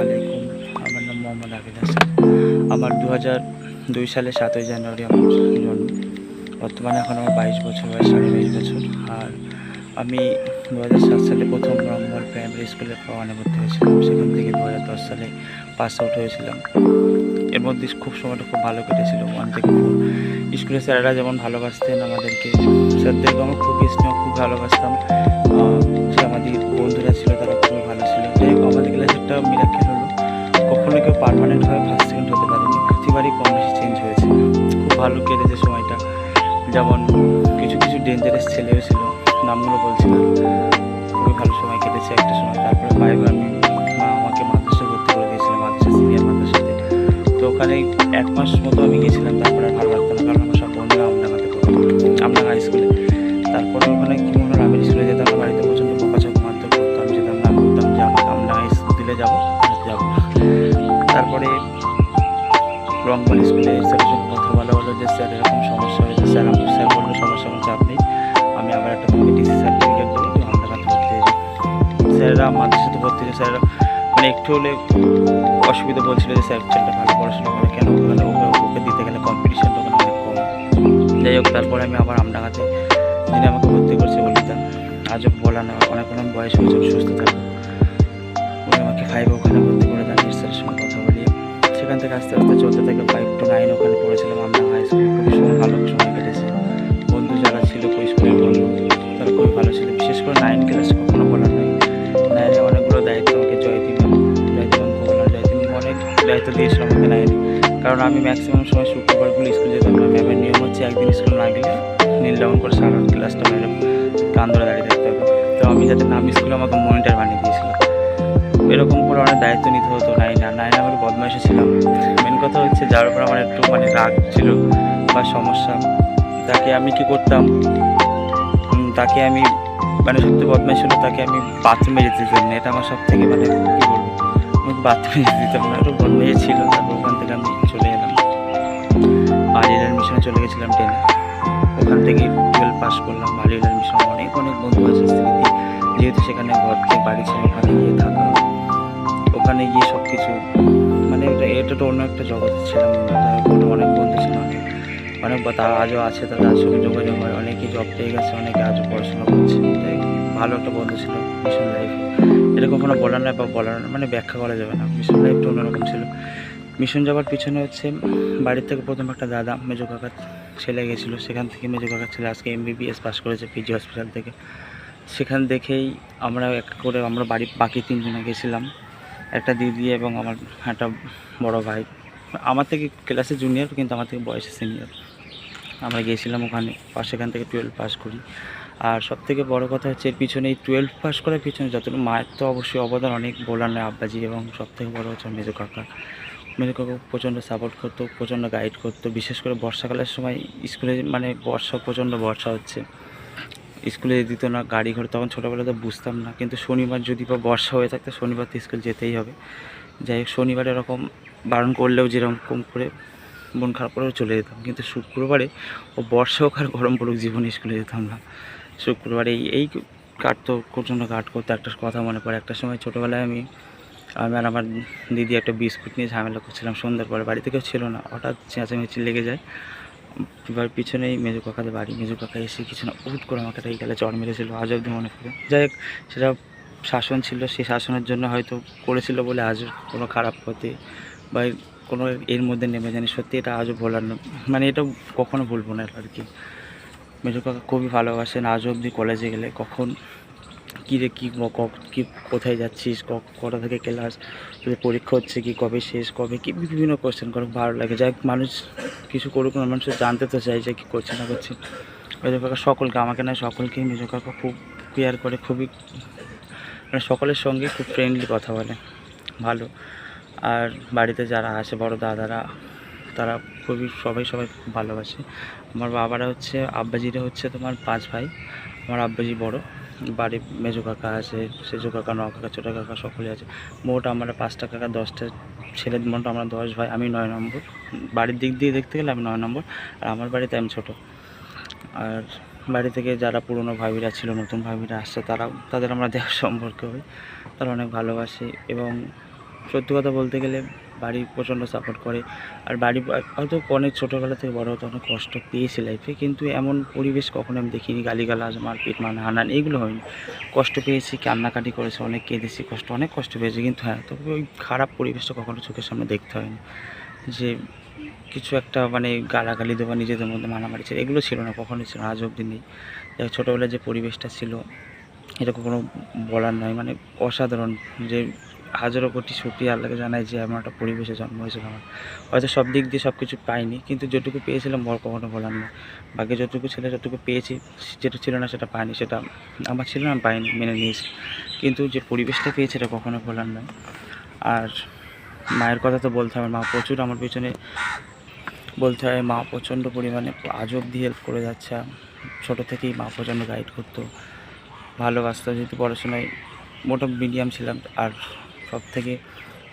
আলাইকুম। আমার নাম মোহাম্মদ আবিদ হাসান। আমার দু দুই সালে সাতই জানুয়ারি আমার জন্ম। বর্তমানে এখন আমার বাইশ বছর বয়স, সাড়ে বাইশ বছর। আর আমি দু সাত সালে প্রথম রংমল প্রাইমারি স্কুলে পাওয়ানে ভর্তি হয়েছিলাম। সেখান থেকে দু দশ সালে পাস আউট হয়েছিলাম। এর মধ্যে খুব সময়টা খুব ভালো কেটেছিল। ওয়ান থেকে ফোর স্কুলের স্যারেরা যেমন ভালোবাসতেন আমাদেরকে স্যারদেরকে আমরা খুবই স্নেহ, খুব ভালোবাসতাম। যে আমাদের বন্ধুরা ছিল তারা খুবই ভালো ছিল। যাই হোক ক্লাসে একটা মিরাক্কেল হলো। কখনো কেউ পারমানেন্টভাবে ফার্স্ট সেকেন্ড হতে পারেনি। প্রতিবারই কম বেশি চেঞ্জ হয়েছে। খুব ভালো কেটেছে সময়টা। যেমন কিছু কিছু ডেঞ্জারাস ছেলেও ছিল, নামগুলো বলছি না খুবই ভালো সময় কেটেছে একটা সময়। তারপরে ফাইভ আমি মা আমাকে মাদ্রাসা ভর্তি করে দিয়েছিল, মাদ্রাসা সিনিয়র মাদ্রাসাতে। তো ওখানে এক মাস মতো আমি গেছিলাম, তারপরে রংবল স্কুলে স্যারের সঙ্গে কথা বলা হলো যে, স্যার, এরকম সমস্যা হয়েছে। স্যার, আমি স্যার বলল, সমস্যা চাপ নেই। আমি আবার একটা টিসি সার্টিফিকেট দেবো তো ভর্তি হয়ে যাব স্যারেরা আমাদের সাথে ভর্তি হয়েছে স্যারেরা মানে একটু হলে অসুবিধা বলছিল যে, স্যার, ছেলেটা ভালো পড়াশোনা করে কেন? ওখানে ওকে ওকে দিতে গেলে কম্পিটিশনটা ওখানে অনেক কম। যাই হোক, তারপরে আমি আবার আমরা কাছে যিনি আমাকে ভর্তি করছে বলিতাম আজও বলা না, অনেক অনেক বয়স হয়েছে সুস্থ থাকব। সেখান থেকে আস্তে আস্তে চলতে থাকে ফাইভ টু নাইন ওখানে পড়েছিলাম আমডাঙ্গা হাই স্কুলে খুবই ভালো সময় কেটেছে। বন্ধু যারা ছিল ওই স্কুলের বন্ধু, তারা খুবই ভালো ছিল। বিশেষ করে নাইন ক্লাস কখনো বলার নয় নাইনে অনেকগুলো দায়িত্ব আমাকে জয়দীপ জয়দীপ জয়দীপ অনেক দায়িত্ব দিয়েছিল আমাকে নাইনে কারণ আমি ম্যাক্সিমাম সময় শুক্রবারগুলো স্কুল যেতাম না। ম্যামের নিয়ম হচ্ছে একদিন স্কুল না গেলে নীল ডাউন করে সারা ক্লাসটা ম্যাডাম কান ধরে দাঁড়িয়ে থাকতে হবে। তো আমি যাতে নাম স্কুলে আমাকে মনিটার বানিয়ে দিয়েছিল। এরকম করে অনেক দায়িত্ব নিতে হতো নাইন। নাইন আমার বদমাইশে ছিলাম। মেন কথা হচ্ছে যার উপর আমার একটু মানে রাগ ছিল বা সমস্যা। তাকে আমি কি করতাম? তাকে আমি মানে সত্যি বদমাইশ ছিল তাকে আমি বাথরুমে যেতে দিতাম। না এটা আমার সব থেকে মানে কী বলব? আমি বাথরুমে যেতে দিতাম। না একটু বদমাইশ ছিল, তারপর ওখান থেকে আমি চলে এলাম। আলিয়ার মিশনে চলে গেছিলাম টেনে ওখান থেকে টুয়েলভ পাস করলাম। আলিয়ার মিশন অনেক অনেক বন্ধু আছে যেহেতু সেখানে ঘর থেকে বাড়ি ছিল ওখানে গিয়ে থাকা। ওখানে গিয়ে সব কিছু মানে এটা এটা তো অন্য একটা জগতে ছিলাম অনেক বন্ধু ছিল অনেক তারা আজও আছে তাদের সঙ্গে যোগাযোগ হয় অনেকেই জব পেয়ে গেছে অনেকে আজও পড়াশোনা করছে তাই ভালো একটা বন্ধু ছিল মিশন লাইফে এটা কখনো বলার না বা বলার নয়, মানে ব্যাখ্যা করা যাবে না মিশন লাইফটা অন্যরকম ছিল। মিশন যাওয়ার পিছনে হচ্ছে বাড়ির থেকে প্রথম একটা দাদা মেজো কাকার ছেলে গেছিল সেখান থেকে মেজো কাকার ছেলে আজকে এমবিবিএস পাস করেছে পিজি হসপিটাল থেকে। সেখান দেখেই আমরা এক করে আমরা বাড়ি বাকি তিনজনে গেছিলাম। একটা দিদি এবং আমার একটা বড় ভাই। আমার থেকে ক্লাসে জুনিয়র কিন্তু আমার থেকে বয়সে সিনিয়র আমরা গিয়েছিলাম ওখানে সেখান থেকে টুয়েলভ পাস করি। আর সব থেকে বড় কথা হচ্ছে, এর পিছনে এই টুয়েলভ পাস করার পিছনে যতটুকু মায়ের তো অবশ্যই অবদান, অনেক বলার নয়, আব্বাজি এবং সব থেকে বড় হচ্ছে মেজো কাকা। মেজো কাকা প্রচণ্ড সাপোর্ট করতো, প্রচণ্ড গাইড করতো, বিশেষ করে বর্ষাকালের সময় স্কুলে মানে বর্ষা, প্রচণ্ড বর্ষা হচ্ছে। স্কুলে দিত না, গাড়ি ঘোড়া, তখন ছোটোবেলাতে বুঝতাম না। কিন্তু শনিবার যদি বা বর্ষা হয়ে থাকতো, শনিবার তো স্কুল যেতেই হবে। যাই হোক, শনিবার এরকম বারণ করলেও যেরকম করে মন খারাপ করেও চলে যেতাম। কিন্তু শুক্রবারে ও বর্ষা হোক আর গরম পড়ুক, জীবনে স্কুলে যেতাম না। শুক্রবারে এই এই কাটতো, প্রচণ্ড কাট করতো। একটা কথা মনে পড়ে, একটা সময় ছোটোবেলায় আমি আমি আর আমার দিদি একটা বিস্কুট নিয়ে ঝামেলা করছিলাম। সন্ধ্যার পরে বাড়িতে কেউ ছিল না। হঠাৎ চেঁচামেচি লেগে যায়। এবার পিছনেই মেজু কাকাদের বাড়ি। মেজু কাকা এসে কিছু না উঠ করে আমাকে এই গেলে জ্বর মেরেছিল, আজ অব্দি মনে পড়ে। যাই হোক, সেটা শাসন ছিল, সেই শাসনের জন্য হয়তো করেছিল বলে আজ কোনো খারাপ পথে বা কোনো এর মধ্যে নেমে জানি সত্যি এটা আজও ভোলার না মানে এটা কখনো ভুলবো না আর কি। মেজু কাকা খুবই ভালোবাসেন, আজ অবধি কলেজে গেলে কখন কী রে, কী ক- কোথায় যাচ্ছিস? কটা থেকে ক্লাস তোদের পরীক্ষা হচ্ছে কি? কবে শেষ? কবে কি? বিভিন্ন কোয়েশ্চেন করে ভালো লাগে। যাই মানুষ কিছু করুক না মানুষ জানতে তো চাই যে কী করছে, না করছে। মেজো কাকা সকলকে, আমাকে না সকলকেই মেজো কাকা খুব কেয়ার করে, খুবই মানে সকলের সঙ্গে খুব ফ্রেন্ডলি কথা বলে। ভালো। আর বাড়িতে যারা আসে, বড় দাদারা, তারা খুবই, সবাই সবাই খুব ভালোবাসে। আমার বাবারা হচ্ছে, আব্বাজিরা হচ্ছে তোমার পাঁচ ভাই। আমার আব্বাজি বড়। বাড়ি মেজো কাকা আছে, সেজো কাকা ন কাকা, ছোটো কাকা সকলে আছে। মোট আমরা পাঁচটা কাকা, দশটা ছেলে, মোট আমরা দশ ভাই, আমি নয় নম্বর। বাড়ির দিক দিয়ে দেখতে গেলে আমি নয় নম্বর, আর আমার বাড়িতে আমি ছোটো। আর বাড়ি থেকে যারা পুরনো ভাবিরা ছিল, নতুন ভাবিরা আসছে, তারাও, তাদের আমরা দেওয়ার সম্পর্ক হই তারা অনেক ভালোবাসি এবং সত্যি কথা বলতে গেলে বাড়ি প্রচণ্ড সাপোর্ট করে। আর বাড়ি হয়তো অনেক ছোটোবেলা থেকে বড় হতে অনেক কষ্ট পেয়েছি লাইফে কিন্তু এমন পরিবেশ কখনো আমি দেখিনি। গালিগালাজ, মারপিট মান হানান এইগুলো হয়নি। কষ্ট পেয়েছি, কান্নাকাটি করেছি, অনেক কেঁদেছি, কষ্ট, অনেক কষ্ট পেয়েছি, কিন্তু হ্যাঁ তবে ওই খারাপ পরিবেশটা কখনো চোখের সামনে দেখতে হয়নি। যে কিছু একটা মানে গালাগালি দেওয়া, নিজেদের মধ্যে মারামারি ছিল, এগুলো ছিল না, কখনোই ছিল আজ অবধি নেই। ছোটোবেলায় যে পরিবেশটা ছিল, এটা কখনো বলার নয়। মানে অসাধারণ যে হাজারো কোটি শুক্রিয়া আল্লাহকে জানাই যে এমন একটা পরিবেশে জন্ম হয়েছিল আমার। হয়তো সব দিক দিয়ে সব কিছু পাইনি, কিন্তু যেটুকু পেয়েছিলাম বড় কখনো বলার নয় বাকি যতটুকু ছিল, যতটুকু পেয়েছি, যেটা ছিল না সেটা পাইনি, সেটা আমার ছিল না পাইনি, মেনে নিয়েছি। কিন্তু যে পরিবেশটা পেয়েছি এটা কখনো বলার নয় আর মায়ের কথা তো বলতে হবে, মা প্রচুর আমার পিছনে বলতে হয়, মা প্রচণ্ড পরিমাণে আজ অবধি হেল্প করে যাচ্ছে। ছোটো থেকেই মা প্রচণ্ড গাইড করতো, ভালোবাসতো, যেহেতু পড়াশোনায় মোটা মিডিয়াম ছিলাম। আর সব থেকে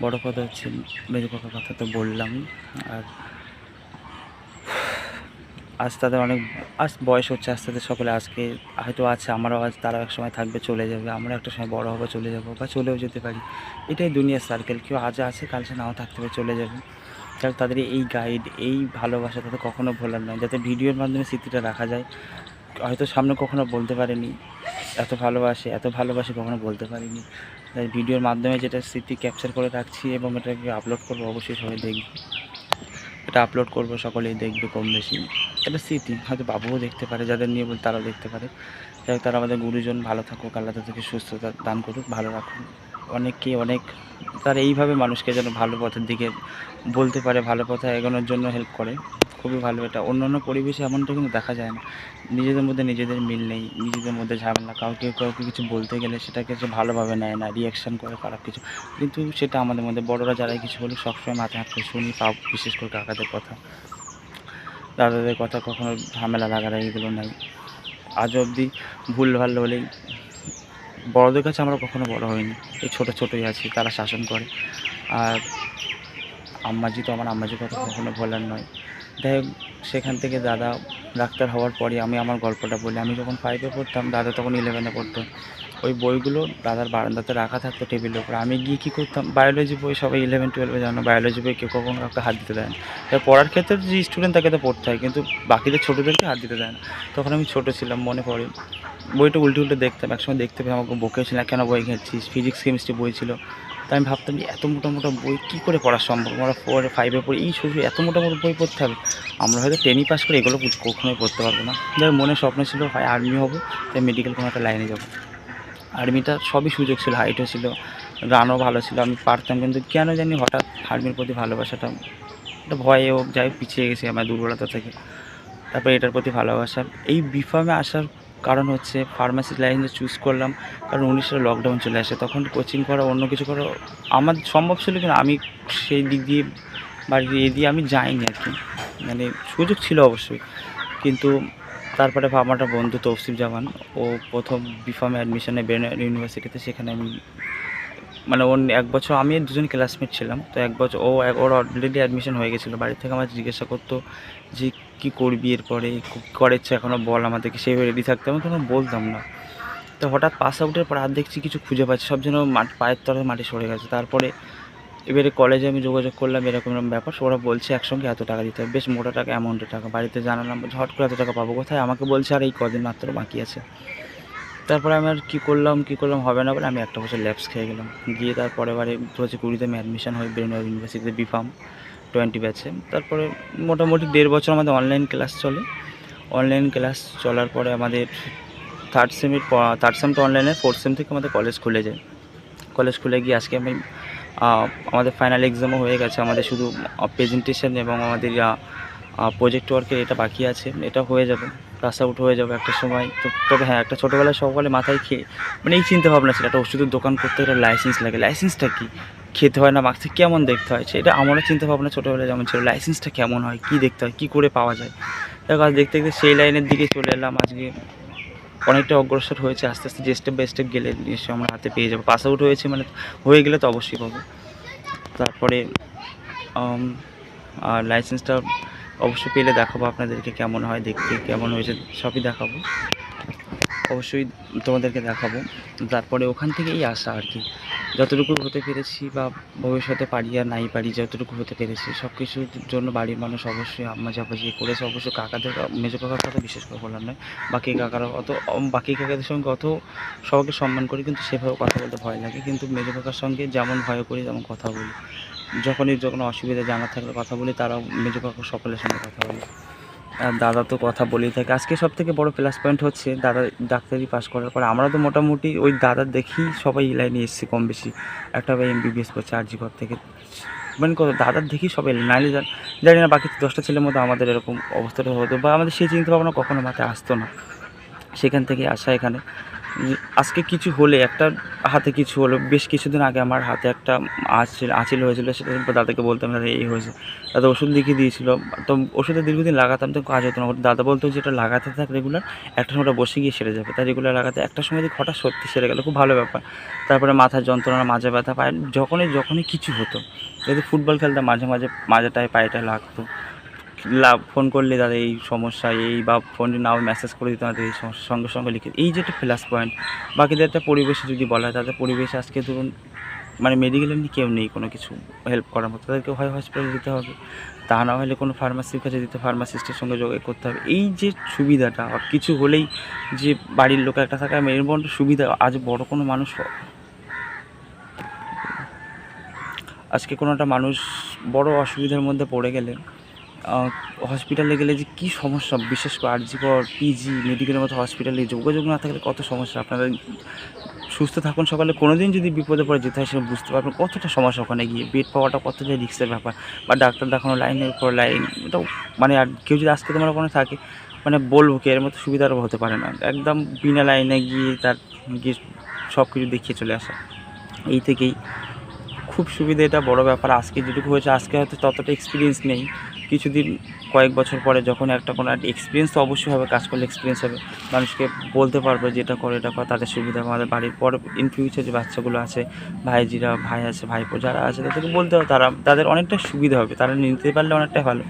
বড় কথা হচ্ছে মেজো কাকার কথা তো বললাম। আর আজ তাদের অনেক, আজ বয়স হচ্ছে আস্তে আস্তে সকলে আজকে হয়তো আছে, আমারও আজ তারাও এক সময় থাকবে, চলে যাবে, আমরা একটা সময় বড় হব, চলে যাব বা চলেও যেতে পারি। এটাই দুনিয়ার সার্কেল কেউ আজ আছে, কাল সে নাও থাকতে পারে, চলে যাবে। যাক তাদের এই গাইড এই ভালোবাসা তাদের কখনো ভোলার নয়। যাতে ভিডিওর মাধ্যমে স্মৃতিটা রাখা যায় হয়তো সামনে কখনো বলতে পারেনি। এত ভালোবাসে এত ভালোবাসে কখনো বলতে পারিনি। তাই ভিডিওর মাধ্যমে যেটা স্মৃতি ক্যাপচার করে রাখছি এবং এটাকে আপলোড করব, অবশ্যই সবাই দেখবে। এটা আপলোড করব, সকলেই দেখবে কম বেশি। এটা স্মৃতি, হয়তো বাবুও দেখতে পারে, যাদের নিয়ে বল তারাও দেখতে পারে। যাই তারা আমাদের গুরুজন, ভালো থাকুক, আল্লাহ তাদেরকে সুস্থতা দান করুক, ভালো রাখুক। অনেককে অনেক তারা এইভাবে মানুষকে যেন ভালো পথের দিকে বলতে পারে, ভালো পথে এগোনোর জন্য হেল্প করে। খুবই ভালো এটা। অন্য অন্য পরিবেশে এমনটা কিন্তু দেখা যায় না। নিজেদের মধ্যে নিজেদের মিল নেই, নিজেদের মধ্যে ঝামেলা, কাউকে কাউকে কিছু বলতে গেলে সেটাকে সে ভালোভাবে নেয় না রিয়াকশান করে খারাপ কিছু। কিন্তু সেটা আমাদের মধ্যে, বড়রা যারাই কিছু বলে সবসময় মাথায় হাত করে শুনি পাও বিশেষ করে কাকাদের কথা। দাদাদের কথা কখনো ঝামেলা লাগারা এগুলো নাই। আজ অবধি ভুল ভালো হলেই বড়দের কাছে আমরা কখনো বড় হইনি। এই ছোটো ছোটোই আছি, তারা শাসন করে। আর আম্মাজি তো আমার আম্মাজির কথা কখনো বলার নয়। যাই হোক, সেখান থেকে দাদা ডাক্তার হওয়ার পরে আমি আমার গল্পটা বলি। আমি যখন ফাইভে পড়তাম, দাদা তখন ইলেভেনে পড়তো। ওই বইগুলো দাদার বারান্দাতে রাখা থাকতো টেবিলের উপর। আমি গিয়ে কী করতাম বায়োলজি বই সবাই ইলেভেন টুয়েলভে জানো বায়োলজি বই কেউ কখনো কাউকে হাত দিতে দেয় না। তাই পড়ার ক্ষেত্রে যে স্টুডেন্ট তাকে তো পড়তে হয়, কিন্তু বাকিদের ছোটোদেরকে হাত দিতে দেয় না। তখন আমি ছোটো ছিলাম, মনে পড়ে। বইটা উল্টে উল্টে দেখতাম, একসময় দেখতে পেয়ে আমাকে বকেছিলাম কেন বই ঘেঁটছিস? ফিজিক্স কেমিস্ট্রি বই ছিল। তাই আমি ভাবতাম যে এত মোটা মোটা বই কী করে পড়া সম্ভব? আমরা ফোর ফাইভে পড়ি। এই শুধু এত মোটা মোটা বই পড়তে হবে। আমরা হয়তো টেনই পাস করে এগুলো কখনোই পড়তে পারব না। হোক, মনে স্বপ্ন ছিল হয় আর্মি হব তাই মেডিকেল কোনো একটা লাইনে যাব। আর্মিটা সবই সুযোগ ছিল হাইটও ছিল রানও ভালো ছিল। আমি পারতাম কিন্তু কেন জানি হঠাৎ আর্মির প্রতি ভালোবাসাটা একটা ভয়ে হোক যাই পিছিয়ে গেছে আমার দুর্বলতা থেকে। তারপরে এটার প্রতি ভালোবাসা। এই বিফার্মে আসার কারণ হচ্ছে ফার্মাসি লাইনে চুজ করলাম, কারণ উনিশশো লকডাউন চলে আসে। তখন কোচিং করা, অন্য কিছু করা আমার সম্ভব ছিল কিন্তু আমি সেই দিক দিয়ে বাড়ির এ দিয়ে আমি যাইনি আর কি। মানে সুযোগ ছিল অবশ্যই। কিন্তু তারপরে আমার বন্ধু তৌসিফ জামান, ও প্রথম বিফার্মে অ্যাডমিশনে বেনার ইউনিভার্সিটিতে সেখানে আমি মানে ওর এক বছর, আমি দুজন ক্লাসমেট ছিলাম। তো এক বছর, ও ওর অলরেডি অ্যাডমিশন হয়ে গেছিল। বাড়ি থেকে আমার জিজ্ঞাসা করতো যে কী করবি এরপরে? কী করে ইচ্ছে এখনও বল আমাদেরকে সেইভাবে রেডি থাকতে আমি তখন বলতাম না। তো হঠাৎ পাস আউটের পর আর দেখছি কিছু খুঁজে পাচ্ছি সব যেন মাঠ, পায়ের তলায় মাটি সরে গেছে। তারপরে এবারে কলেজে আমি যোগাযোগ করলাম, এরকম এরকম ব্যাপার। ওরা বলছে একসঙ্গে এত টাকা দিতে হবে। বেশ মোটা টাকা অ্যামাউন্টের টাকা। বাড়িতে জানালাম ঝট করে এত টাকা পাবো কোথায়? আমাকে বলছে, আর এই কদিন মাত্র বাকি আছে। তারপরে আমি আর কী করলাম কী করলাম হবে না বলে আমি একটা বছর ল্যাবস খেয়ে গেলাম। গিয়ে তারপরে এবারে দু হাজার কুড়িতে আমি অ্যাডমিশন হই ব্রেনওয়ার ইউনিভার্সিটিতে বিফার্ম টোয়েন্টি ব্যাচে। তারপরে মোটামুটি দেড় বছর আমাদের অনলাইন ক্লাস চলে। অনলাইন ক্লাস চলার পরে আমাদের থার্ড সেমের থার্ড সেমটা অনলাইনে ফোর্থ সেম থেকে আমাদের কলেজ খুলে যায়। কলেজ খুলে গিয়ে আজকে আমি আমাদের ফাইনাল এক্সামও হয়ে গেছে। আমাদের শুধু প্রেজেন্টেশন এবং আমাদের প্রজেক্ট ওয়ার্কের এটা বাকি আছে। এটা হয়ে যাবে পাস আউট হয়ে যাবে একটা সময়। তো তবে হ্যাঁ একটা ছোটোবেলায় সকালে মাথায় খেয়ে মানে এই চিন্তা ভাবনা ছিল, একটা ওষুধের দোকান করতে গেলে লাইসেন্স লাগে। লাইসেন্সটা কি? খেতে হয় না মাখতে কেমন দেখতে হয় সেটা আমারও চিন্তা ভাবনা ছোটোবেলায় যেমন ছিল লাইসেন্সটা কেমন হয়, কী দেখতে হয়, কী করে পাওয়া যায়। দেখো, আজ দেখতে দেখতে সেই লাইনের দিকে চলে এলাম, আজকে অনেকটা অগ্রসর হয়েছে, আস্তে আস্তে যে স্টেপ বাই স্টেপ গেলে নিশ্চয়ই আমরা হাতে পেয়ে যাব। পাস আউট হয়েছে মানে হয়ে গেলে তো অবশ্যই পাবো। তারপরে আর লাইসেন্সটা অবশ্যই পেলে দেখাবো আপনাদেরকে কেমন হয়, দেখতে কেমন হয়েছে, সবই দেখাবো। অবশ্যই তোমাদেরকে দেখাবো। তারপরে ওখান থেকেই আসা আর কি। যতটুকু হতে পেরেছি বা ভবিষ্যতে পারি আর নাই পারি, যতটুকু হতে পেরেছি সব কিছুর জন্য বাড়ির মানুষ অবশ্যই আম্মা চাপাজি করেছে, অবশ্যই কাকাদের, মেজো কাকার কথা বিশেষ করে বলার নয় বাকি কাকারা অত, বাকি কাকাদের সঙ্গে অত সবাইকে সম্মান করি, কিন্তু সেভাবে কথা বলতে ভয় লাগে। কিন্তু মেজো কাকার সঙ্গে যেমন ভয় করি, তেমন কথা বলি। যখনই যখন অসুবিধা জানার থাকলে কথা বলি, তারাও মেজো কাকু সকলের সঙ্গে কথা বলি। দাদা তো কথা বলেই থাকে। আজকে সব থেকে বড়ো প্লাস পয়েন্ট হচ্ছে দাদা ডাক্তারি পাস করার পর আমরা তো মোটামুটি ওই দাদা দেখি সবাই লাইনে এসেছি কম বেশি। একটা ভাই এমবিবিএস করছে আর ঘর থেকে। মানে কত দাদার দেখি সবাই নাইলে যান জানি না, বাকি দশটা ছেলের মতো আমাদের এরকম অবস্থাটা হতো বা আমাদের সেই চিন্তা ভাবনা কখনো মাথায় আসতো না। সেখান থেকে আসা এখানে। আজকে কিছু হলে, একটা হাতে কিছু হলো, বেশ কিছুদিন আগে আমার হাতে একটা আঁচিল আঁচিল হয়েছিল, সেটা দাদাকে বলতাম, দাদা, এই হয়েছে। দাদা ওষুধ লিখে দিয়েছিল। তো ওষুধে দীর্ঘদিন লাগাতাম, তো কাজ হতো না। দাদা বলতো যে, এটা লাগাতে থাক রেগুলার একটা সময় বসে গিয়ে সেরে যাবে। তাই রেগুলার লাগাতে, একটা সময় দেখি হঠাৎ সত্যি সেরে গেল, খুব ভালো ব্যাপার। তারপরে মাথার যন্ত্রণা, মাঝে ব্যথা, পায়ে, যখনই যখনই কিছু হতো, যদি ফুটবল খেলতাম, মাঝে মাঝে মাঝেটায় পায়েটা লাগতো। লা ফোন করলে দাদা এই সমস্যা, এই বা ফোন নাও মেসেজ করে দিতে আমাদের এই সমস্যা, সঙ্গে সঙ্গে লিখে, এই যে একটা প্লাস পয়েন্ট বাকিদের একটা পরিবেশে যদি বলা হয়, তাদের পরিবেশে আজকে ধরুন মানে মেডিকেলে কেউ নেই কোনো কিছু হেল্প করার মতো, তাদেরকে হয় হসপিটালে দিতে হবে, তা না হলে কোনো ফার্মাসির কাছে দিতে ফার্মাসিস্টের সঙ্গে যোগাযোগ করতে হবে, এই যে সুবিধাটা কিছু হলেই যে বাড়ির লোক একটা থাকে মধ্যে সুবিধা, আজ বড় কোনো মানুষ আজকে কোনো একটা মানুষ বড় অসুবিধার মধ্যে পড়ে গেলে হসপিটালে গেলে যে কী সমস্যা? বিশেষ করে আরজিকর পিজি মেডিকেলের মতো হসপিটালে যোগাযোগ না থাকলে কত সমস্যা? আপনারা সুস্থ থাকুন সকালে। কোনো দিন যদি বিপদে পড়ে যেতে হয়, সেটা বুঝতে পারবেন কতটা সমস্যা ওখানে গিয়ে। বেড পাওয়াটা কতটা রিক্সের ব্যাপার? বা ডাক্তার দেখানো লাইনের পর লাইন এটাও মানে আর কেউ যদি আজকে তোমার ওখানে থাকে মানে বলব কি, এর মতো সুবিধারও হতে পারে না। একদম বিনা লাইনে গিয়ে তার গিয়ে সব কিছু দেখিয়ে চলে আসা। এই থেকেই। খুব সুবিধা এটা, বড় ব্যাপার। আজকে যেটুকু হয়েছে, আজকে হয়তো ততটা এক্সপিরিয়েন্স নেই। কিছুদিন, কয়েক বছর পরে যখন একটা কোনো একটা এক্সপিরিয়েন্স তো অবশ্যই হবে কাজ করলে এক্সপিরিয়েন্স হবে, মানুষকে বলতে পারবে যে এটা করে, এটা কর, তাদের সুবিধা। আমাদের বাড়ির পর ইন ফিউচার যে বাচ্চাগুলো আছে, ভাইজিরা, ভাই আছে, ভাইপো যারা আছে, তাদেরকে বলতে হবে, তারা, তাদের অনেকটা সুবিধা হবে, তারা নিতে পারলে অনেকটা ভালো,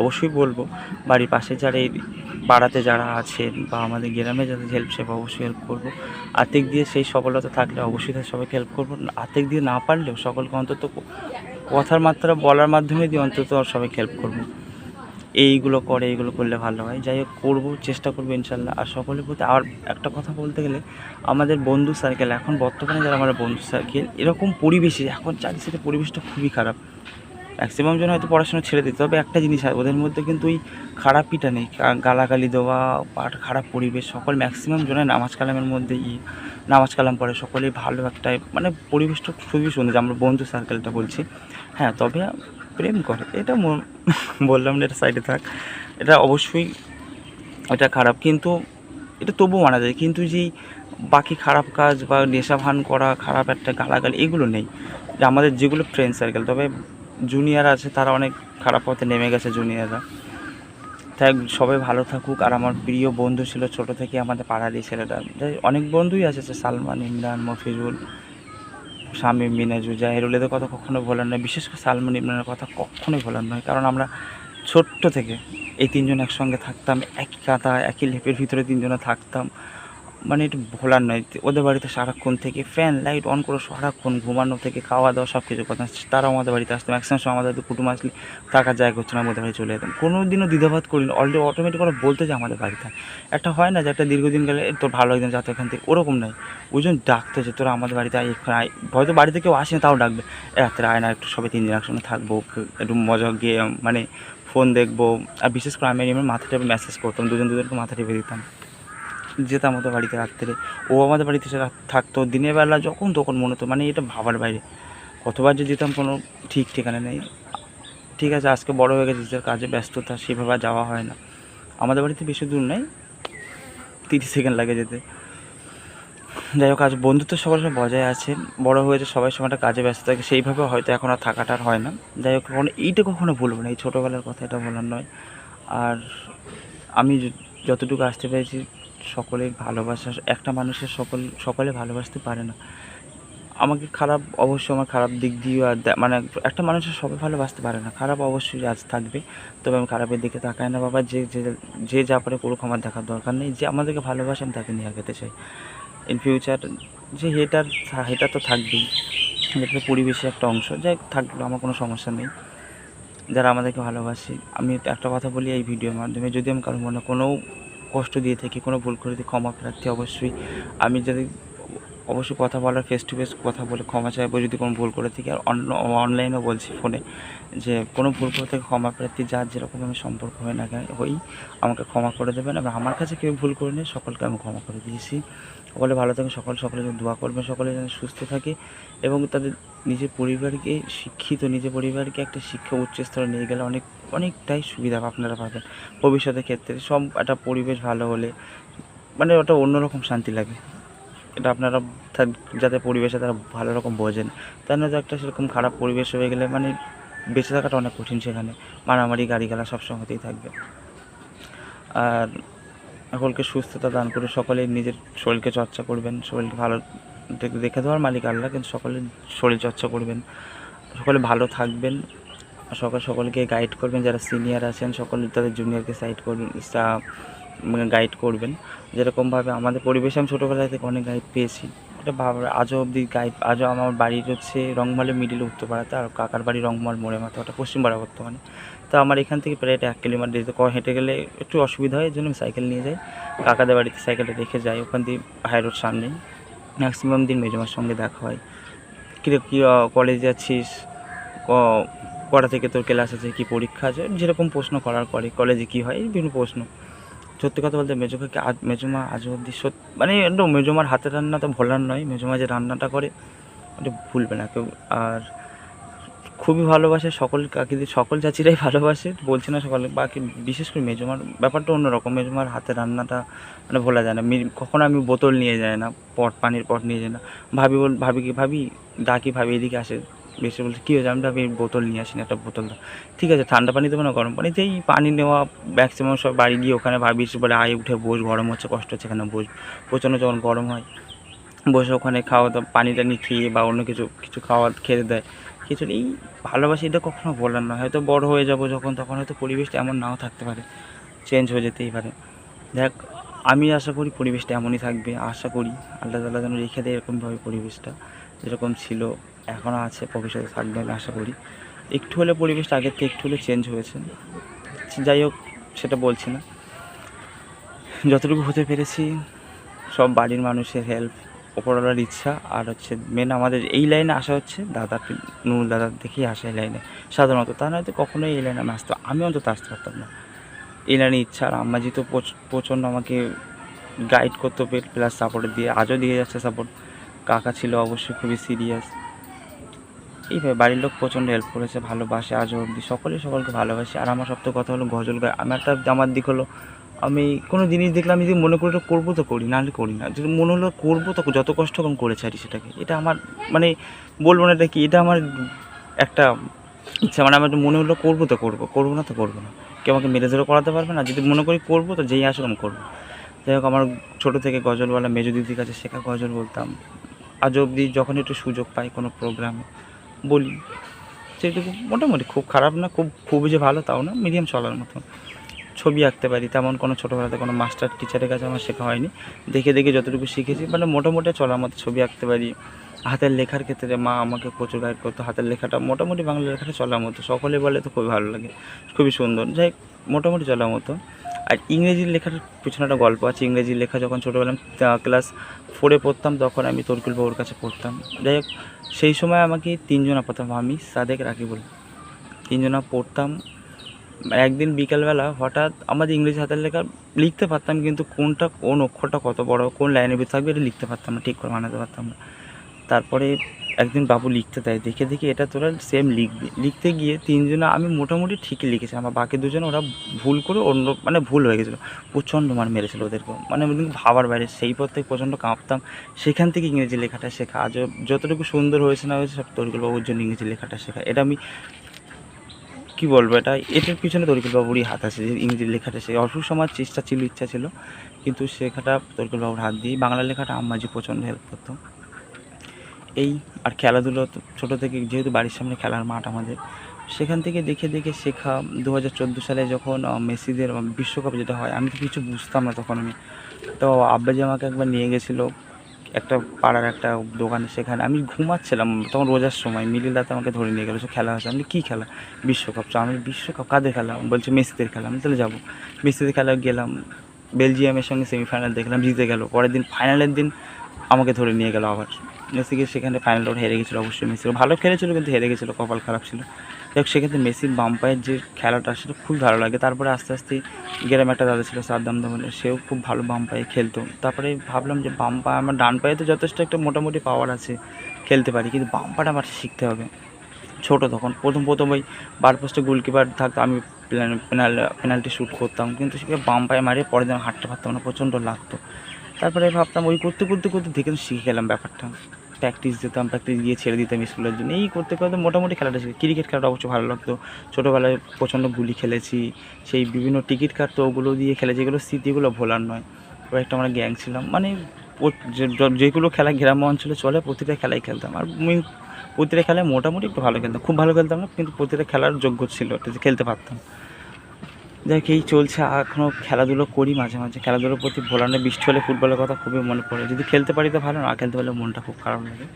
অবশ্যই বলব। বাড়ির পাশে যারা এই পাড়াতে যারা আছেন বা আমাদের গ্রামে যাদের হেল্প সেবা অবশ্যই হেল্প করব। আর্থিক দিয়ে সেই সফলতা থাকলে অবশ্যই তাদের সবাইকে হেল্প করব। আর্থিক দিয়ে না পারলেও সকলকে অন্তত কথার মাত্রা বলার মাধ্যমে দিয়ে অন্তত সবাইকে হেল্প করব। এইগুলো করে, এইগুলো করলে ভালো হয়। যাই হোক, করব, চেষ্টা করব ইনশাল্লাহ। আর সকলের প্রতি আর একটা কথা বলতে গেলে, আমাদের বন্ধু সার্কেল এখন বর্তমানে যারা আমার বন্ধু সার্কেল এরকম পরিবেশে, এখন চারিদিকে পরিবেশটা খুবই খারাপ। ম্যাক্সিমাম জন হয়তো পড়াশোনা ছেড়ে দিতে, তবে একটা জিনিস আছে ওদের মধ্যে কিন্তু ওই খারাপিটা নেই। গালাগালি দেওয়া একটা খারাপ পরিবেশ, সকল ম্যাক্সিমাম জনের নামাজ কালামের মধ্যে ই, নামাজ কালাম পড়ে। সকলেই ভালো একটা মানে পরিবেশটা খুবই সুন্দর আমরা বন্ধু সার্কেলটা বলছি। হ্যাঁ তবে প্রেম করে। এটা বললাম না এটা সাইডে থাক। এটা অবশ্যই এটা খারাপ, কিন্তু এটা তবুও মানা যায়। কিন্তু যেই বাকি খারাপ কাজ বা নেশা ভান করা, খারাপ একটা গালাগালি, এগুলো নেই। যে আমাদের যেগুলো ফ্রেন্ড সার্কেল তবে জুনিয়র আছে, তারা অনেক খারাপ পথে নেমে গেছে জুনিয়ররা তাই সবাই ভালো থাকুক। আর আমার প্রিয় বন্ধু ছিল ছোট থেকে আমাদের পাড়ার এই ছেলেটা অনেক বন্ধুই আছে সালমান, ইমরান, মফিজুল। শামীম মিনাজু জাহিরুল কথা কখনো ভোলার নয়। বিশেষ করে সালমান ইমরানের কথা কখনোই ভোলার নয়। কারণ আমরা ছোট্ট থেকে এই তিনজন একসঙ্গে থাকতাম, একই কাঁথা একই লেপের ভিতরে তিনজনে থাকতাম। মানে এটা ভোলার নয় ওদের বাড়িতে সারাক্ষণ থেকে ফ্যান লাইট অন করে সারাক্ষণ ঘুমানো থেকে খাওয়া দাওয়া সব কিছু করতাম। তারাও আমাদের বাড়িতে আসতো ম্যাক্সিমাম সময় আমাদের কুটুম আসলে থাকার জায়গা হচ্ছে না আমাদের বাড়ি চলে যেতাম। কোনো দিনও দ্বিধাবাদ করিনি অলরেডি অটোমেটিক ওরা বলতে যে আমাদের বাড়িতে একটা হয় না যে একটা দীর্ঘদিন গেলে তোর ভালো একদিন যাতে এখান থেকে ওরকম নয়। ওই জন্য ডাকতো যে তোরা আমাদের বাড়িতে আয় এখানে আয়। হয়তো বাড়িতে কেউ আসে না তাও ডাকবে। "এ, রাত্রে আয় না একটু সবাই দিন একসঙ্গে থাকব একটু মজা গিয়ে মানে ফোন দেখব। আর বিশেষ করে আমি মাথা টেপে মেসেজ করতাম দুজন দুজনকে মাথা টেপে দিতাম। যেতাম ওদের বাড়িতে রাত্রে। ও আমাদের বাড়িতে এসে থাকতো। দিনের বেলা যখন তখন মনে হতো মানে এটা ভাবার বাইরে। কতবার যে যেতাম কোনো ঠিক ঠিকানা নেই। ঠিক আছে, আজকে বড় হয়ে গেছে, নিজের কাজে ব্যস্ততা, সেভাবে যাওয়া হয় না। আমাদের বাড়িতে বেশি দূর নেই। তিরিশ সেকেন্ড লাগে যেতে। যাই হোক, আজ বন্ধুত্ব সবার সাথে বজায় আছে। বড় হয়েছে সবাই সময়টা কাজে ব্যস্ত থাকে, সেইভাবে হয়তো এখন আর থাকাটা হয় না। যাই হোক, কখনো এইটা কখনো ভুলবো না। এই ছোটোবেলার কথা এটা বলার নয়। আর আমি যতটুকু আসতে পেরেছি সকলের ভালোবাসা, একটা মানুষের সকল, সকলে ভালোবাসতে পারে না। আমাকে খারাপ, অবশ্যই আমার খারাপ দিক দিয়েও আর মানে একটা মানুষের সবাই ভালোবাসতে পারে না। খারাপ অবশ্যই আজ থাকবে, তবে আমি খারাপের দিকে তাকাই না বাবা। যে যে যে পারে করুক আমার দেখার দরকার নেই। যে আমাদেরকে ভালোবাসে, আমি তাকে নিয়ে আগাতে চাই। ইন ফিউচার যে হেটার হেটার তো থাকবেই। পরিবেশের একটা অংশ। যাই থাকল আমার কোনো সমস্যা নেই। যারা আমাদেরকে ভালোবাসে, আমি একটা কথা বলি এই ভিডিওর মাধ্যমে, যদি আমি কারোর মনে কোনো কষ্ট দিয়ে থাকি, কোনো ভুল করে থাকি ক্ষমা প্রার্থী, অবশ্যই আমি যদি অবশ্যই কথা বলার ফেস টু ফেস কথা বলে ক্ষমা চাইব যদি কোনো ভুল করে থাকি, আর অনলাইনেও বলছি ফোনে যে, কোনো ভুল করে থেকে, ক্ষমা প্রার্থী, যার যেরকম আমি সম্পর্ক হয় না হই আমাকে ক্ষমা করে দেবেন। এবং আমার কাছে কেউ ভুল করে নেই, সকলকে আমি ক্ষমা করে দিয়েছি। সকলে ভালো থাকে সকল সকলে যেন দোয়া করবেন, সকলে যেন সুস্থ থাকে এবং তাদের নিজের পরিবারকে শিক্ষিত, নিজের পরিবারকে একটা শিক্ষা উচ্চ স্তরে নিয়ে গেলে অনেক, অনেকটাই সুবিধা আপনারা পাবেন। ভবিষ্যতের ক্ষেত্রে সব একটা পরিবেশ ভালো হলে মানে ওটা অন্যরকম শান্তি লাগে। এটা আপনারা যাতে পরিবেশে তারা ভালো রকম বোঝেন। তার নয়তো একটা সেরকম খারাপ পরিবেশ হয়ে গেলে মানে বেঁচে থাকাটা অনেক কঠিন সেখানে। মারামারি গাড়ি গালা সবসময় হতেই থাকবে। আর সকলকে সুস্থতা দান করে সকলে নিজের শরীরকে চর্চা করবেন, শরীরকে ভালো দেখে দেওয়ার মালিক আল্লাহ, কিন্তু সকলে শরীর চর্চা করবেন। সকলে ভালো থাকবেন সকল সকলকে গাইড করবেন, যারা সিনিয়র আছেন, সকলে তাদের জুনিয়রকে সাইড করবেন। গাইড করবেন। যেরকমভাবে আমাদের পরিবেশে, আমি ছোটোবেলা থেকে অনেক গাইড পেয়েছি। এটা ভাব, আজও অবধি গাইড আজও আমার বাড়ির হচ্ছে রংমালের মিডিলে উত্তরপাড়াতে, আর কাকার বাড়ি রংমাল মোড়ে মাথা ওটা পশ্চিমপাড়া বর্তমানে। তো আমার এখান থেকে প্রায় এক কিলোমিটার ক- হেঁটে গেলে একটু অসুবিধা হয়, এই জন্য আমি সাইকেল নিয়ে যাই। কাকাদের বাড়িতে সাইকেলটা রেখে যাই, ওখান দিয়ে হাই রোড সামনেই ম্যাক্সিমাম দিন মেজমার সঙ্গে দেখা হয়। কী কী কলেজ যাচ্ছিস? কটা থেকে তোর ক্লাস আছে? কী পরীক্ষা আছে? যেরকম প্রশ্ন করার পরে কলেজে কী হয়? বিভিন্ন প্রশ্ন। সত্যি কথা বলতে মেজো কাকে আজ মেজমা আজ অবধি সত্যি মানে একদম মেজমার হাতের রান্না তো ভোলার নয়, মেজমা যে রান্নাটা করে ওটা ভুলবে না। কেউ আর খুবই ভালোবাসে সকল কাকিদের, সকল চাচিরাই ভালোবাসে, বলছি না সকলে বাকি বিশেষ করে মেজমার ব্যাপারটা অন্যরকম। মেজমার হাতের রান্নাটা মানে ভোলা যায় না। কখনো আমি বোতল নিয়ে যাই না, পট পানির পট নিয়ে যাই না। ভাবি বল ভাবি কি ভাবি, ডাকি, ভাবি এদিকে আসে। বেশি বলছে, কী হয়েছে? আমি ভাবি বোতল নিয়ে আসিনি, একটা বোতল ঠিক আছে, ঠান্ডা পানি দেবো না, গরম পানিতেই পানি নেওয়া ম্যাক্সিমাম সব বাড়ি গিয়ে ওখানে ভাবিস বলে, আয়, উঠে বস, গরম হচ্ছে, কষ্ট হচ্ছে, এখানে বস। প্রচণ্ড যখন গরম হয়, বসে ওখানে খাওয়া দাওয়া পানি টানি খেয়ে বা অন্য কিছু কিছু খাওয়া খেতে দেয়। কিছু এই ভালোবাসি এটা কখনো বলার না হয়তো বড় হয়ে যাব যখন, তখন হয়তো পরিবেশটা এমন নাও থাকতে পারে চেঞ্জ হয়ে যেতেই পারে। দেখ, আমি আশা করি পরিবেশটা এমনই থাকবে, আশা করি আল্লাহ তালা যেন রেখে দেয় এরকমভাবে পরিবেশটা, যেরকম ছিল। এখনও আছে ভবিষ্যতে থাকবে আমি আশা করি। একটু হলে পরিবেশটা আগের থেকে একটু হলে চেঞ্জ হয়েছে। যাই হোক, সেটা বলছি না। যতটুকু হতে পেরেছি, সব বাড়ির মানুষের হেল্প ওপরওয়ালার ইচ্ছা, আর হচ্ছে মেন আমাদের এই লাইনে আসা হচ্ছে দাদার নুর দাদার দেখেই আসা এই লাইনে সাধারণত তা নয়তো কখনোই এই লাইনে আমি আসতে, আমি অন্তত আসতে পারতাম না। এই লাইনে ইচ্ছা, আর আম্মাজি তো প্রচ- প্রচণ্ড আমাকে গাইড করতে প্লাস সাপোর্ট দিয়ে, আজও দিয়ে যাচ্ছে সাপোর্ট কাকা ছিল অবশ্যই খুবই সিরিয়াস এইভাবে বাড়ির লোক প্রচণ্ড হেল্প করেছে, ভালোবাসে, আজও অবধি সকলে সকলকে ভালোবাসে। আর আমার সবথেকে কথা হলো গজল গায়ে। আমার একটা আমার দিক হলো, আমি কোনো জিনিস দেখলাম আমি যদি মনে করি ওটা করব তো করি নাহলে করি না। যদি মনে হলো করব তো যত কষ্ট কম করে ছাড়ি সেটাকে। এটা আমার মানে বলব না এটা কি, এটা আমার একটা ইচ্ছা। মানে আমার মনে হলো করব তো করব করব না তো করব না। কেউ আমাকে মেরে ধরে করাতে পারবে না। যদি মনে করি করব তো যেই আসুক আমি করব। যাই হোক, আমার ছোটো থেকে গজলওয়ালা মেজো দিদির কাছে শেখা গজল বলতাম। আজ অবধি যখন একটু সুযোগ পাই কোনো প্রোগ্রামে বলি। সেটুকু মোটামুটি খুব খারাপ না, খুব খুব যে ভালো তাও না মিডিয়াম চলার মতো। ছবি আঁকতে পারি, তেমন কোনো ছোটোবেলাতে কোনো মাস্টার টিচারের কাছে আমার শেখা হয়নি। দেখে দেখে যতটুকু শিখেছি মানে মোটামুটি চলার মতো ছবি আঁকতে পারি। হাতের লেখার ক্ষেত্রে মা আমাকে প্রচুর গাইড করতো, হাতের লেখাটা মোটামুটি বাংলা লেখাটা চলার মতো, সকলে বলে তো খুবই ভালো লাগে, খুবই সুন্দর। যাই মোটামুটি চলার মতো। আর ইংরেজি লেখার পিছনে একটা গল্প আছে, ইংরেজি লেখা যখন ছোটোবেলা ক্লাস ফোরে পড়তাম, তখন আমি তরকুল বাবুর কাছে পড়তাম। যাই হোক, সেই সময় আমাকে তিনজনা পড়তাম আমি, সাদেক রাখি রাকিবুল তিনজনা পড়তাম। একদিন বিকালবেলা হঠাৎ আমাদের ইংরেজি হাতের লেখা লিখতে পারতাম, কিন্তু কোনটা, কোন অক্ষরটা কত বড়, কোন লাইনের ভিতরে থাকবে, এটা লিখতে পারতাম না, ঠিক করে বানাতে পারতাম না। তারপরে একদিন বাবু লিখতে দেয়, দেখে দেখে এটা তোরা সেম লিখবি। লিখতে গিয়ে তিনজনে, আমি মোটামুটি ঠিকই লিখেছি, আমার বাকি দুজন ওরা ভুল করে অন্য মানে ভুল হয়ে গেছিল, প্রচণ্ড মার মেরেছিল ওদেরকে মানে ভাবার বাইরে, সেই পর থেকে প্রচণ্ড কাঁপতাম। সেখান থেকে ইংরেজি লেখাটা শেখা, আজ যতটুকু সুন্দর হয়েছে না হয়েছে, সব তরিকুল বাবুর জন্য ইংরেজি লেখাটা শেখা। এটা আমি, কি বলব এটা, এটার পিছনে তরিকুল বাবুরই হাত আছে, যে ইংরেজি লেখাটা সে অসুখ সময় চেষ্টা ছিল, ইচ্ছা ছিল, কিন্তু শেখাটা তরিকুল বাবুর হাত দিয়ে বাংলা লেখাটা আম্মাজি প্রচণ্ড হেল্প করতো। এই আর খেলাধুলো ছোটো থেকে যেহেতু বাড়ির সামনে খেলার মাঠ আমাদের, সেখান থেকে দেখে দেখে শেখা দু হাজার চোদ্দ সালে যখন মেসিদের বিশ্বকাপ যেটা হয়, আমি তো কিছু বুঝতাম না তখন আমি। তো আব্বা যে আমাকে একবার নিয়ে গেছিল একটা পাড়ার একটা দোকানে সেখানে। আমি ঘুমাচ্ছিলাম তখন রোজার সময় মিডিল রাতে আমাকে ধরে নিয়ে গেলো খেলা হচ্ছে আমি কী খেলা? বিশ্বকাপ। তো আমি বিশ্বকাপ কাদের খেলা? বলছে, মেসিদের খেলা। আমি তাহলে যাব। মেসিদের খেলা গেলাম, বেলজিয়ামের সঙ্গে সেমিফাইনাল দেখলাম, জিতে গেল। পরের দিন, ফাইনালের দিন আমাকে ধরে নিয়ে গেল আবার। মেসিকে সেখানে ফাইনাল ওর হেরে গেছিল? অবশ্যই মেসি। ভালো খেলেছিল কিন্তু হেরে গেছিল, কপাল খারাপ ছিল। হোক সেক্ষেত্রে মেসির বাম্পায়ের যে খেলাটা, সেটা খুব ভালো লাগে। তারপরে আস্তে আস্তে গ্রাম একটা দাদা ছিল, সাদ্দাম দামনের সেও খুব ভালো বাম পায়ে খেলতো। তারপরে ভাবলাম যে বাম আমার ডান পায়ে তো যথেষ্ট একটা মোটামুটি পাওয়ার আছে, খেলতে পারি। কিন্তু বাম পাটা আমার শিখতে হবে। ছোটো তখন, প্রথম প্রথম ওই বার পোস্টে গোলকিপার থাকতো, আমি পেনাল পেনাল্টি শ্যুট করতাম। কিন্তু সেটা বাম পায়ে মারিয়ে পরের দিন হাঁটতে পারতাম না, প্রচণ্ড লাগতো। তারপরে ভাবতাম ওই করতে করতে করতে দেখে শিখে গেলাম ব্যাপারটা। প্র্যাকটিস দিতাম প্র্যাকটিস গিয়ে ছেড়ে দিতাম স্কুলের জন্য। এই করতে করতে মোটামুটি খেলাটা শিখে ক্রিকেট খেলাটা অবশ্যই ভালো লাগতো। ছোটোবেলায় প্রচণ্ড গুলি খেলেছি। সেই বিভিন্ন টিকিট কাটতো ওগুলো দিয়ে খেলেছি। এগুলো স্মৃতিগুলো ভোলার নয়। একটা আমরা গ্যাং ছিলাম। মানে যেগুলো খেলা গ্রাম্য অঞ্চলে চলে, প্রতিটা খেলাই খেলতাম। আর প্রতিটা খেলায় মোটামুটি একটু ভালো খেলতাম। খুব ভালো খেলতাম না, কিন্তু প্রতিটা খেলার যোগ্য ছিল। খেলতে পারতাম। যাই এই চলছে এখনও খেলাধুলো করি মাঝে মাঝে। খেলাধুলোর প্রতি ভোলানো বৃষ্টি হলে ফুটবলের কথা খুবই মনে পড়ে। যদি খেলতে পারি তো ভালো, না খেলতে পারলে মনটা খুব খারাপ লাগে।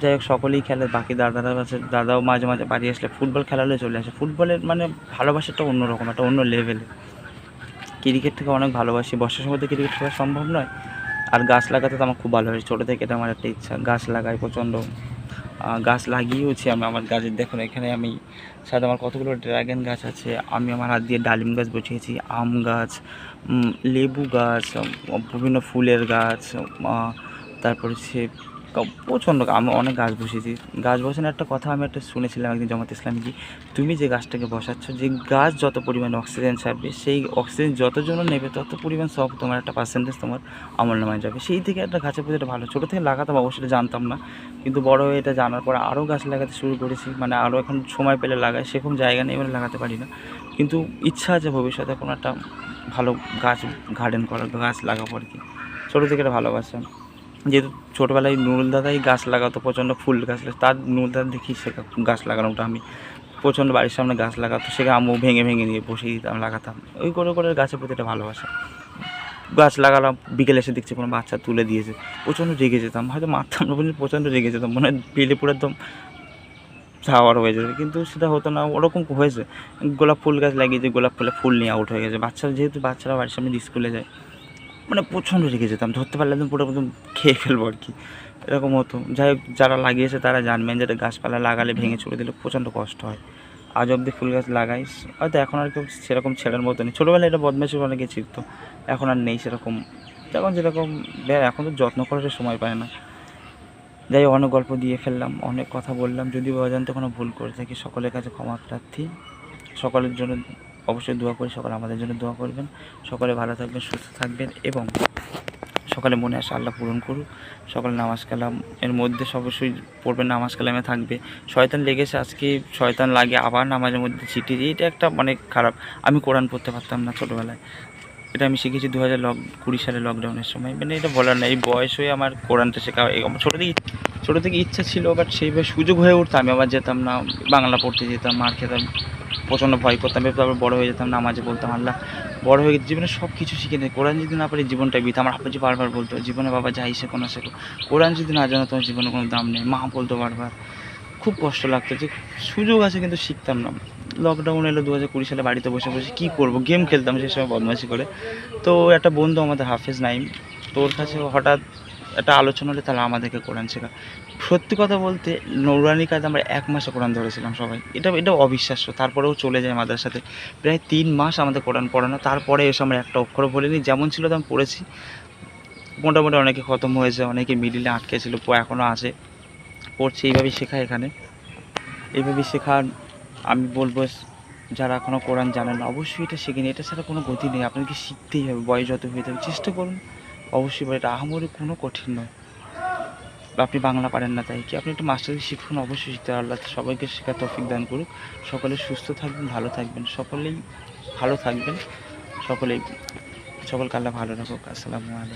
যাই হোক, সকলেই খেলে, বাকি দাদারা আছে, দাদাও মাঝে মাঝে বাড়ি আসলে ফুটবল খেলালে চলে আসে। ফুটবলের মানে ভালোবাসাটা অন্যরকম, একটা অন্য লেভেলে ক্রিকেট থেকে অনেক ভালোবাসি, বর্ষার সময় তো ক্রিকেট খেলা সম্ভব নয়। আর গাছ লাগাতে তো আমার খুব ভালো লাগে ছোটো থেকে এটা আমার একটা ইচ্ছা। গাছ লাগাই প্রচণ্ড। গাছ লাগিয়েওছি, আমি আমার গাছের, দেখুন, এখানে আমি সাথে আমার কতগুলো ড্রাগন গাছ আছে, আমি আমার হাত দিয়ে ডালিম গাছ বসিয়েছি, আম গাছ লেবু গাছ বিভিন্ন ফুলের গাছ তারপর ক- প্রচণ্ড আমি অনেক গাছ বসিয়েছি। গাছ বসানোর একটা কথা আমি একটা শুনেছিলাম একদিন জমাতে ইসলাম কি তুমি যে গাছটাকে বসাচ্ছ, যে গাছ যত পরিমাণ অক্সিজেন ছাড়বে, সেই অক্সিজেন যতজন নেবে, তত পরিমাণ সব তোমার একটা পার্সেন্টেজ তোমার আমল নামায় যাবে। সেই থেকে একটা গাছের প্রতি একটা ভালো, ছোটো থেকে লাগাতাম, অবশ্যই জানতাম না। কিন্তু বড় হয়ে এটা জানার পর আরও গাছ লাগাতে শুরু করেছি মানে আরও এখন সময় পেলে লাগাই, সেরকম জায়গা নেই মানে লাগাতে পারি না। কিন্তু ইচ্ছা আছে ভবিষ্যতে কোনো একটা ভালো গাছ গার্ডেন করার, গাছ লাগাবো আর কি। ছোটো থেকে এটা ভালোবাসা। যেহেতু ছোটোবেলায় নুরুল দাদাই গাছ লাগাতো, প্রচণ্ড ফুল গাছ। তার নুরুল দাদা দেখি শেখা গাছ লাগানোটা আমি প্রচণ্ড বাড়ির সামনে গাছ লাগাতো সেখানে আম্মু ভেঙে ভেঙে নিয়ে বসিয়ে দিতাম, লাগাতাম। ওই করে করে গাছের প্রতি একটা ভালোবাসা। গাছ লাগালাম, বিকেলে এসে দেখছি কোনো বাচ্চা তুলে দিয়েছে, প্রচণ্ড রেগে যেতাম, হয়তো মারতাম না বলে প্রচণ্ড রেগে যেতাম, মনে হয় পেলে পুরো একদম ঝাওয়ার হয়ে যাবে, কিন্তু সেটা হতো না, ওরকম হয়েছে। গোলাপ ফুল গাছ লাগিয়েছে, গোলাপ ফুলে ফুল নিয়ে আউট হয়ে গেছে। বাচ্চারা যেহেতু বাচ্চারা বাড়ির সামনে স্কুলে যায় মানে প্রচণ্ড রেগে যেতাম, ধরতে পারলে পুরো একদম খেয়ে ফেলব আর কি। এরকম হতো। যাই হোক, যারা লাগিয়েছে তারা জানবেন যেটা গাছপালা লাগালে ভেঙে চলে দিলে প্রচণ্ড কষ্ট হয়। আজ অবধি ফুল গাছ লাগাইস, হয়তো এখন আর কেউ সেরকম ছেলের মতো নেই। ছোটোবেলায় এটা বদমাইশি অনেকে ছিঁড়তো এখন আর নেই সেরকম। যখন যেরকম এখন তো যত্ন করার সময় পায় না। যাই অনেক গল্প দিয়ে ফেললাম, অনেক কথা বললাম। যদি অজান্তে কোনো ভুল করে থাকি, সকলের কাছে ক্ষমা প্রার্থী। সকলের জন্য অবশ্যই দোয়া করি সকলে আমাদের জন্য দোয়া করবেন। সকলে ভালো থাকবেন, সুস্থ থাকবেন এবং সকালে মনে আসে আল্লাহ পূরণ করুক। সকালে নামাজ কালাম, এর মধ্যে অবশ্যই পড়বেন, নামাজ কালামে থাকবে। শয়তান লেগেছে আজকে, শয়তান লাগে আবার নামাজের মধ্যে ছিটি এটা একটা অনেক খারাপ। আমি কোরআন পড়তে পারতাম না ছোটোবেলায়। এটা আমি শিখেছি দু হাজার লক কুড়ি সালে লকডাউনের সময়। মানে এটা বলার না, এই বয়স হয়ে আমার কোরআনটা শেখা আমার ছোটো থেকে ছোটো থেকে ইচ্ছা ছিল বাট সেইভাবে সুযোগ হয়ে উঠতো আমি আবার যেতাম না, বাংলা পড়তে যেতাম মার খেতাম, প্রচণ্ড ভয় করতাম তারপর বড়ো হয়ে যেতাম, নামাজে বলতাম, আল্লাহ, বড় হয়ে জীবনে সব কিছু শিখে নেই কোরআন যদি না পারি, জীবনটা বিতা আমার আব্বাজি বারবার বলতো, জীবনে বাবা যাই শেখো না শেখো কোরআন যদি না জানো, তোমার জীবনে কোনো দাম নেই। মা বলতো বারবার, খুব কষ্ট লাগতো যে সুযোগ আছে কিন্তু শিখতাম না। লকডাউন এলো দু হাজার কুড়ি সালে বাড়িতে বসে বসে কী করব? গেম খেলতাম সেই সময় বদমাইশি করে। তো একটা বন্ধু আমাদের হাফেজ নাইম তোর কাছে হঠাৎ একটা আলোচনা হলে তাহলে আমাদেরকে কোরআন শেখা। সত্যি কথা বলতে নৌরানি কাজ আমরা এক মাসে কোরআন ধরেছিলাম সবাই। এটা এটা অবিশ্বাস্য। তারপরেও চলে যায় আমাদের সাথে প্রায় তিন মাস আমাদের কোরআন পড়ানো তারপরে এসে আমরা একটা অক্ষরও বলিনি। যেমন ছিল তেমন পড়েছি। মোটামুটি অনেকে খতম হয়েছে, অনেকে মিডিলে আটকে ছিল এখনও আছে। পড়ছে, এইভাবেই শেখা এখানে। এইভাবেই শেখার আমি বলব, যারা এখনও কোরআন জানেন অবশ্যই এটা শিখেনি এটা ছাড়া কোনো গতি নেই। আপনাকে শিখতেই হবে। বয়স যত হয়ে যাবে, চেষ্টা করুন। অবশ্যই এটা আহামরি কোনো কঠিন নয়। আপনি বাংলা পারেন না তাই কি? আপনি একটু মাস্টারি শিখুন, অবশ্যই শিখতে আল্লাহ সবাইকে শেখার তফিক দান করুক। সকলে সুস্থ থাকবেন, ভালো থাকবেন। সকলেই ভালো থাকবেন। সকলেই, সকলকে আল্লাহ ভালো রাখুক। আসসালামু আলাইকুম।